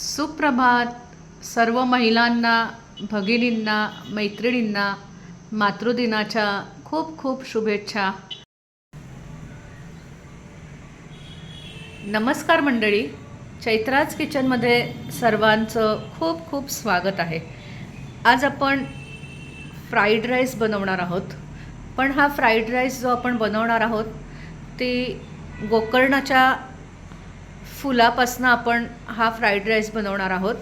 सुप्रभात. सर्व महिलांना भगिनींना मैत्रिणींना मातृदिनाच्या खूप खूप शुभेच्छा. नमस्कार मंडळी. चैत्राज किचनमध्ये सर्वांचं खूप खूप स्वागत आहे. आज आपण फ्राईड राईस बनवणार आहोत. पण हा फ्राईड राईस जो आपण बनवणार आहोत ती गोकर्णाच्या फुलापासनं आपण हा फ्राईड राईस बनवणार आहोत.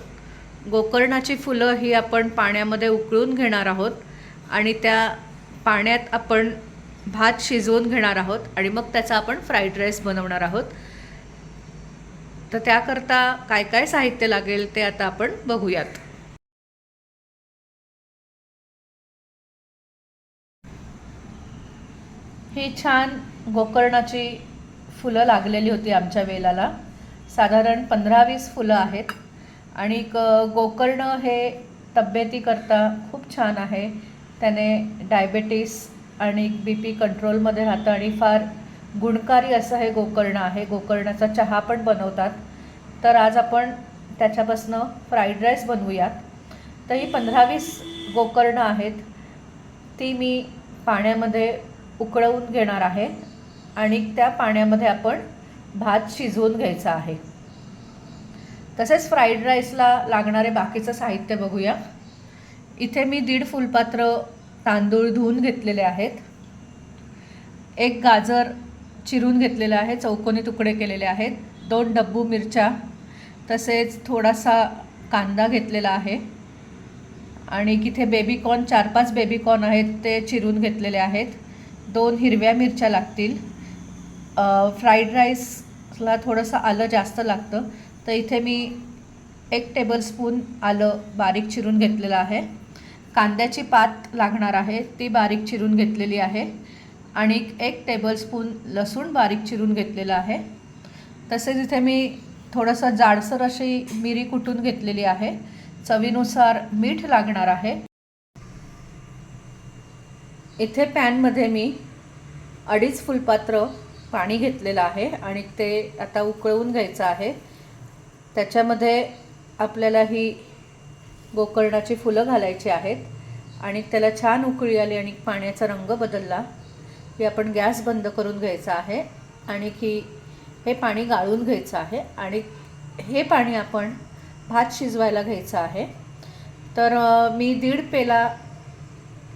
गोकर्णाची फुलं ही आपण पाण्यामध्ये उकळून घेणार आहोत आणि त्या पाण्यात आपण भात शिजवून घेणार आहोत आणि मग त्याचा आपण फ्राईड राईस बनवणार आहोत. तर त्याकरता काय काय साहित्य लागेल ते आता आपण बघूयात. ही छान गोकर्णाची फुलं लागलेली होती आमच्या वेलाला. साधारण पंधरा वीस फुलं आहेत. आणि क- गोकर्ण हे तब्येतीकरता खूप छान आहे. त्याने डायबेटीस आणि बी पी कंट्रोलमध्ये राहतं आणि फार गुणकारी असं हे गोकर्ण आहे. गोकर्णाचा चहा पण बनवतात. तर आज आपण त्याच्यापासनं फ्राईड राईस बनवूयात. तर ही पंधरा वीस गोकर्ण आहेत. ती मी पाण्यामध्ये उकळवून घेणार आहे. आणि त्या पाण्यामध्ये आपण भात शिजवून घ्यायचा आहे. तसेच फ्राईड राईसला लागणारे बाकीचं साहित्य बघूया. इथे मी दीड फुलपात्र तांदूळ धुवून घेतलेले आहेत. एक गाजर चिरून घेतलेलं आहे चौकोनी तुकडे केलेले आहेत दोन डब्बू मिरच्या तसेच थोडासा कांदा घेतलेला आहे. आणि इथे बेबीकॉर्न चार पाच बेबीकॉर्न आहेत ते चिरून घेतलेले आहेत. दोन हिरव्या मिरच्या लागतील. फ्राईड राईसला थोडंसं आलं जास्त लागतं. तर इथे मी एक टेबलस्पून आलं बारीक चिरून घेतलेलं आहे. कांद्याची पात लागणार आहे ती बारीक चिरून घेतलेली आहे. आणि एक टेबलस्पून लसूण बारीक चिरून घेतलेलं आहे. तसेच इथे मी थोडंसं जाडसर अशी मिरी कुटून घेतलेली आहे. चवीनुसार मीठ लागणार आहे. इथे पॅनमध्ये मी अडीच फुलपात्र पाणी घेतलेलं आहे आणि ते आता उकळवून घ्यायचं आहे. त्याच्यामध्ये आपल्याला ही गोकर्णाची फुलं घालायची आहेत आणि त्याला छान उकळी आली आणि पाण्याचा रंग बदलला. की आपण गॅस बंद करून घ्यायचा आहे आणि की हे पाणी गाळून घ्यायचं आहे आणि हे पाणी आपण भात शिजवायला घ्यायचं आहे. तर मी दीड पेला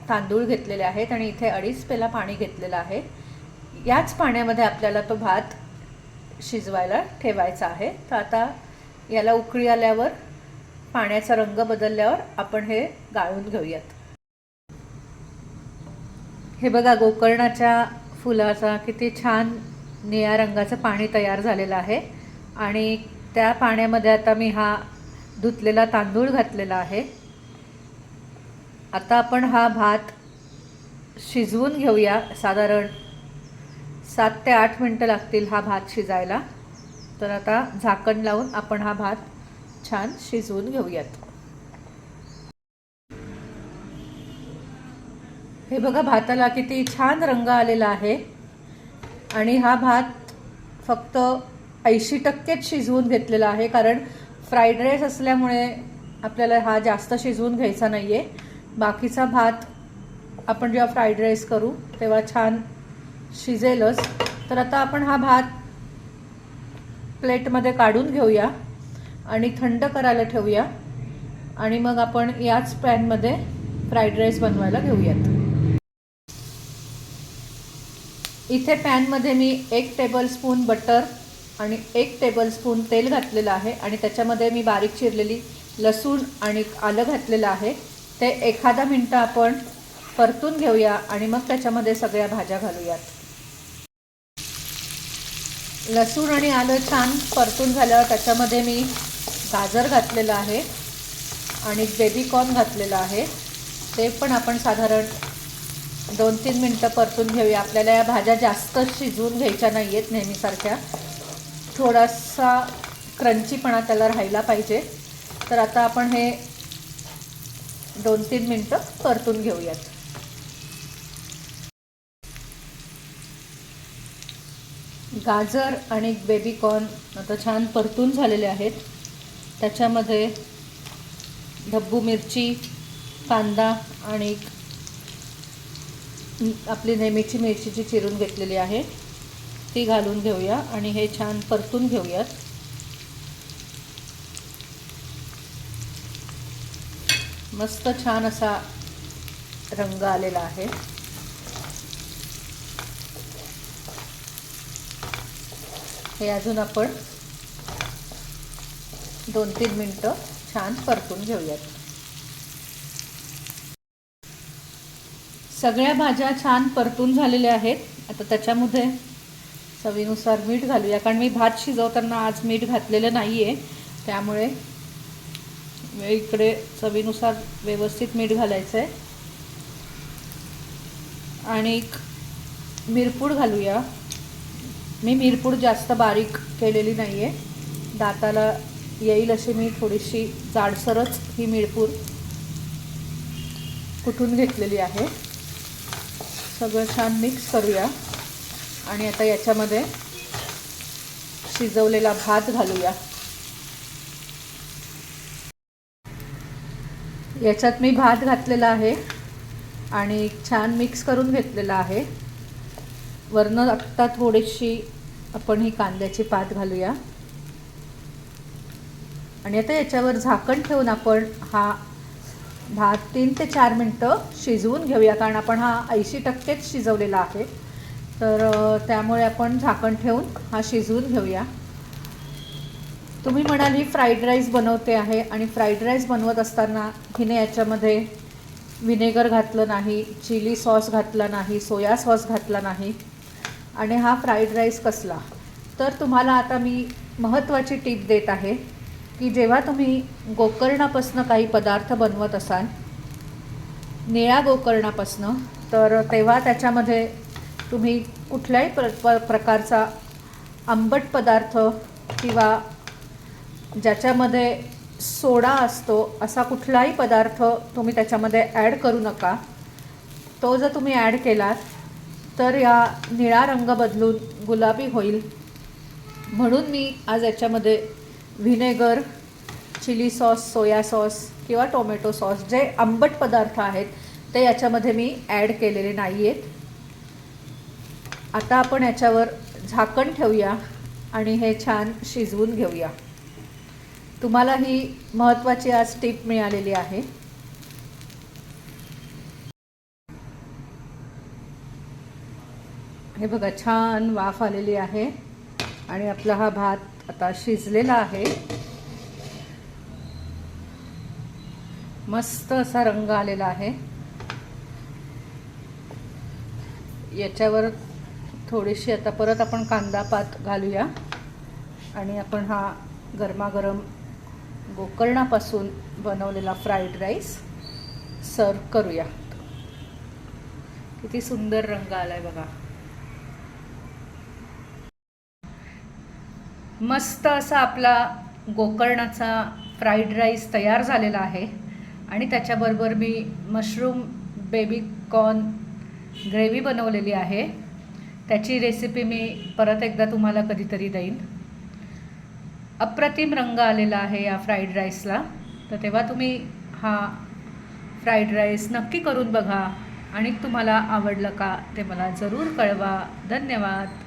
तांदूळ घेतलेले आहेत आणि इथे अडीच पेला पाणी घेतलेलं आहे. याच पाण्यामध्ये आपल्याला तो भात शिजवायला ठेवायचा आहे. तर आता याला उकळी आल्यावर पाण्याचा रंग बदलल्यावर आपण हे गाळून घेऊयात. हे बघा गोकर्णाच्या फुलाचा किती छान निळ्या रंगाचं पाणी तयार झालेलं आहे. आणि त्या पाण्यामध्ये आता मी हा धुतलेला तांदूळ घातलेला आहे. आता आपण हा भात शिजवून घेऊया. साधारण सात ते आठ मिनटं लागतील हा भात शिजायला. तर आता झाकण लावून आपण हा भात छान शिजवून घेऊयात. हे बघा भाताला किती छान रंग आलेला आहे. आणि हा भात फक्त ऐंशी टक्केच शिजवून घेतलेला आहे कारण फ्राईड राईस असल्यामुळे आपल्याला हा जास्त शिजवून घ्यायचा नाही आहे बाकीचा भात आपण जेव्हा फ्राईड राईस करू तेव्हा छान शिजेलच. तर आता आपण हा भात प्लेटमध्ये काढून घेऊया आणि थंड करायला ठेवूया. आणि मग आपण याच पॅनमध्ये फ्राईड राईस बनवायला घेऊयात. इथे पॅनमध्ये मी एक टेबलस्पून बटर आणि एक टेबलस्पून तेल घातलेलं आहे आणि त्याच्यामध्ये मी बारीक चिरलेली लसूण आणि आलं घातलेलं आहे. ते एखादा मिनटं आपण परतून घेऊया आणि मग त्याच्यामध्ये सगळ्या भाज्या घालूयात. लसूण आणि आलं छान परतून झाल्यावर त्याच्यामध्ये मी गाजर घातलेलं आहे आणि बेबीकॉर्न घातलेलं आहे. ते पण आपण साधारण दोन तीन मिनटं परतून घेऊया. आपल्याला या भाज्या जास्त शिजवून घ्यायच्या नाही आहेत नेहमीसारख्या. थोडासा क्रंचीपणा त्याला राहायला पाहिजे. तर आता आपण हे दोन तीन मिनटं परतून घेऊयात. गाजर आणि बेबीकॉर्न आता छान परतून झालेले आहेत. त्याच्यामध्ये ढब्बू मिरची कांदा आणि आपली नेहमीची मिरची जी चिरून घेतलेली आहे ती घालून घेऊया आणि हे छान परतून घेऊयात. मस्त छान असा रंग आलेला आहे. हे अजून आपण दोन तीन मिनटं छान परतून घेऊयात. सगळ्या भाज्या छान परतून झालेल्या आहेत. आता त्याच्यामध्ये चवीनुसार मीठ घालूया कारण मी भात शिजवताना आज मीठ घातलेलं नाही आहे त्यामुळे इकडे चवीनुसार व्यवस्थित मीठ घालायचं आहे आणि मिरपूड घालूया. मी मिरपूड जास्त बारीक केलेली नाही आहे दाताला येईल अशी मी थोडीशी जाडसरच ही मिरपूड कुठून घेतलेली आहे. सगळं छान मिक्स करूया. आणि आता याच्यामध्ये शिजवलेला भात घालूया. याच्यात मी भात घातलेला आहे आणि छान मिक्स करून घेतलेला आहे. वरनं आत्ता थोडीशी आपण ही कांद्याची पात घालूया. आणि आता याच्यावर झाकण ठेवून आपण हा भात तीन ते चार मिनटं शिजवून घेऊया कारण आपण हा ऐंशी टक्केच शिजवलेला आहे. तर त्यामुळे आपण झाकण ठेवून हा शिजवून घेऊया. तुम्ही म्हणाल ही फ्राईड राईस बनवते आहे आणि फ्राईड राईस बनवत असताना हिने याच्यामध्ये विनेगर घातलं नाही चिली सॉस घातला नाही सोया सॉस घातला नाही. आणि हा फ्राईड राईस कसला? तर तुम्हाला आता मी महत्त्वाची टीप देत आहे की जेव्हा तुम्ही गोकर्णापासनं काही पदार्थ बनवत असाल निळ्या गोकर्णापासनं तर तेव्हा त्याच्यामध्ये तुम्ही कुठल्याही प्र प प्रकारचा आंबट पदार्थ किंवा ज्याच्यामध्ये सोडा असतो असा कुठलाही पदार्थ तुम्ही त्याच्यामध्ये ॲड करू नका. तो जर तुम्ही ॲड केलात तर या निळा रंग बदलून गुलाबी होईल. म्हणून मी आज याच्यामध्ये vinegar chilli sauce soya sauce किंवा टोमॅटो सॉस जे आंबट पदार्थ आहेत ते याच्यामध्ये मी ॲड केलेले नाही आहेत आता आपण याच्यावर झाकण ठेवूया आणि हे छान शिजवून घेऊया. तुम्हाला ही महत्त्वाची आज टीप मिळालेली आहे. हे बघा छान वाफ आलेली आहे. आणि आपला हा भात आता शिजलेला आहे. मस्त असा रंग आलेला आहे. याच्यावर थोडीशी आता परत आपण कांदा पात घालूया. आणि आपण हा गरमागरम गोकर्णापासून बनवलेला फ्राईड राईस सर्व करूया. किती सुंदर रंग आला आहे बघा. मस्त असा आपला गोकर्णाचा फ्राईड राईस तयार झालेला आहे. आणि त्याच्याबरोबर मी मशरूम बेबी कॉर्न ग्रेव्ही बनवलेली आहे. त्याची रेसिपी मी परत एकदा तुम्हाला कधीतरी देईन. अप्रतिम रंग आलेला आहे या फ्राईड राईसला तर तेव्हा तुम्ही हा फ्राईड राईस नक्की करून बघा. आणि तुम्हाला आवडलं का ते मला जरूर कळवा. धन्यवाद.